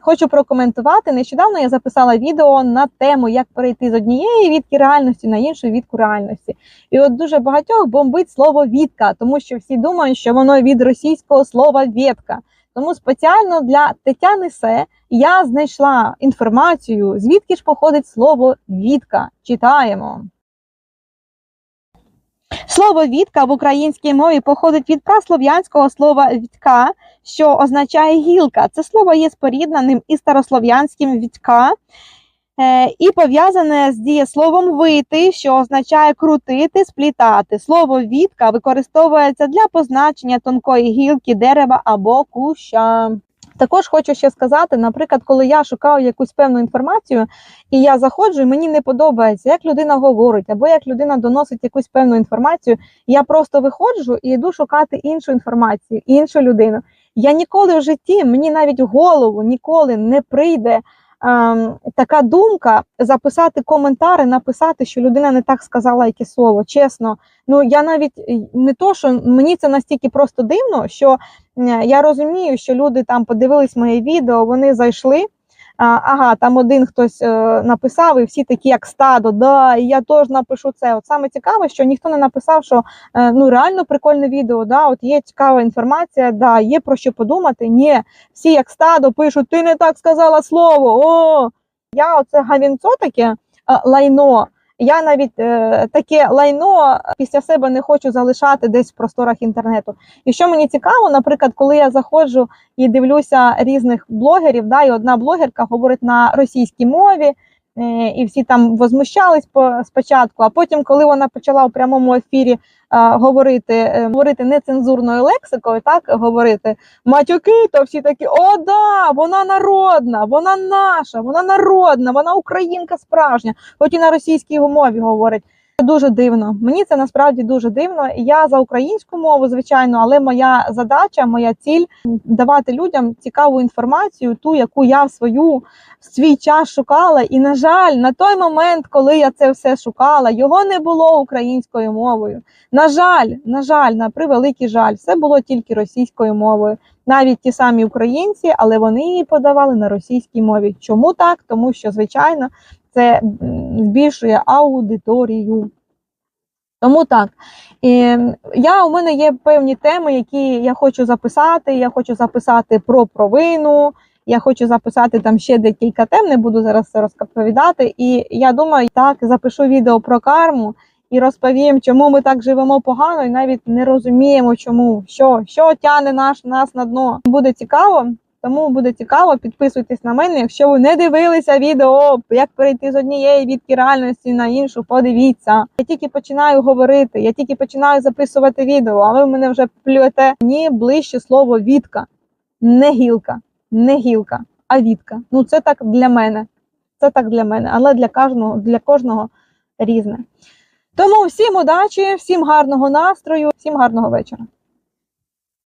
Хочу прокоментувати. Нещодавно я записала відео на тему, як перейти з однієї відки реальності на іншу відку реальності. І от дуже багатьох бомбить слово відка, тому що всі думають, що воно від російського слова «ветка». Тому спеціально для Тетяни Се я знайшла інформацію, звідки ж походить слово відка. Читаємо. Слово відка в українській мові походить від праслов'янського слова вітка, що означає гілка. Це слово є спорідненим із старослов'янським вітка е, і пов'язане з дієсловом вити, що означає крутити, сплітати. Слово вітка використовується для позначення тонкої гілки дерева або куща. Також хочу ще сказати, наприклад, коли я шукаю якусь певну інформацію, і я заходжу, і мені не подобається, як людина говорить, або як людина доносить якусь певну інформацію, я просто виходжу і йду шукати іншу інформацію, іншу людину. Я ніколи в житті, мені навіть в голову ніколи не прийде така думка записати коментари, написати, що людина не так сказала яке слово. Чесно, ну я навіть е, не то, що мені це настільки просто дивно, що е, я розумію, що люди там подивились моє відео, вони зайшли. Ага, там один хтось е, написав, і всі такі, як стадо, да, і я теж напишу це. От саме цікаве, що ніхто не написав, що е, ну реально прикольне відео, да, от є цікава інформація, да, є про що подумати. Ні, всі як стадо пишуть, ти не так сказала слово. О, я оце гавінцо таке е, лайно. Я навіть е, таке лайно після себе не хочу залишати десь в просторах інтернету. І що мені цікаво, наприклад, коли я заходжу і дивлюся різних блогерів, да, і одна блогерка говорить на російській мові, і всі там возмущались по спочатку. А потім, коли вона почала у прямому ефірі е, говорити, е, говорити нецензурною лексикою, так говорити матюки, то всі такі: о, да, вона народна, вона наша, вона народна, вона українка справжня, хоч і на російській мові говорить. Дуже дивно. Мені це насправді дуже дивно. Я за українську мову, звичайно, але моя задача, моя ціль давати людям цікаву інформацію, ту, яку я в свою в свій час шукала. І, на жаль, на той момент, коли я це все шукала, його не було українською мовою. На жаль, на жаль, на превеликий жаль, все було тільки російською мовою. Навіть ті самі українці, але вони її подавали на російській мові. Чому так? Тому що, звичайно, це збільшує аудиторію. Тому так. І я, у мене є певні теми, які я хочу записати. Я хочу записати про провину, я хочу записати там ще декілька тем, не буду зараз це розповідати. І я думаю, так, запишу відео про карму і розповім, чому ми так живемо погано, і навіть не розуміємо, чому, що, що тягне наш, нас на дно. Буде цікаво. Тому буде цікаво, підписуйтесь на мене. Якщо ви не дивилися відео, як перейти з однієї відки реальності на іншу, подивіться. Я тільки починаю говорити, я тільки починаю записувати відео, а ви мене вже плюєте. Мені ближче слово відка, не гілка, не гілка, а відка. Ну це так для мене. Це так для мене, але для кожного, для кожного різне. Тому всім удачі, всім гарного настрою, всім гарного вечора.